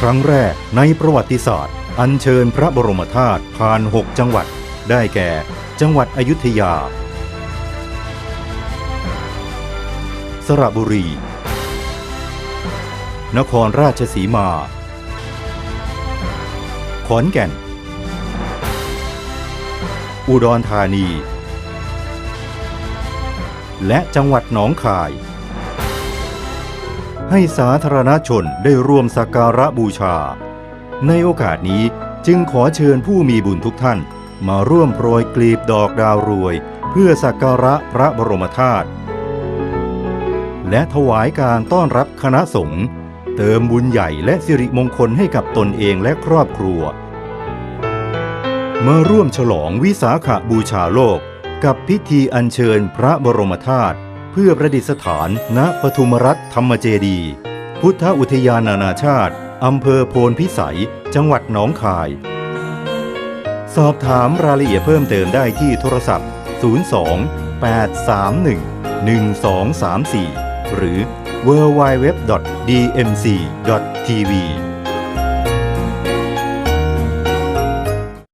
ครั้งแรกในประวัติศาสตร์ อัญเชิญพระบรมธาตุผ่าน 6 จังหวัด ได้แก่ จังหวัดอยุธยา สระบุรี นครราชสีมา ขอนแก่น อุดรธานี และจังหวัดหนองคาย ให้สาธารณชนได้ร่วมสักการะบูชา ในโอกาสนี้จึงขอเชิญผู้มีบุญทุกท่าน มาร่วมโปรยกลีบดอกดาวรวย เพื่อสักการะพระบรมธาตุและถวายการต้อนรับคณะสงฆ์เติมบุญใหญ่และสิริมงคลให้กับตนเองและครอบครัว มาร่วมฉลองวิสาขบูชาโลก กับพิธีอัญเชิญพระบรมธาตุ เพื่อประดิษฐาน ณปทุมรัฐธรรมเจดี พุทธอุทยานนานาชาติอำเภอโพนพิสัย จังหวัดหนองคาย สอบถามรายละเอียดเพิ่มเติมได้ที่โทรศัพท์ 02 831 1234 หรือ www.dmc.tv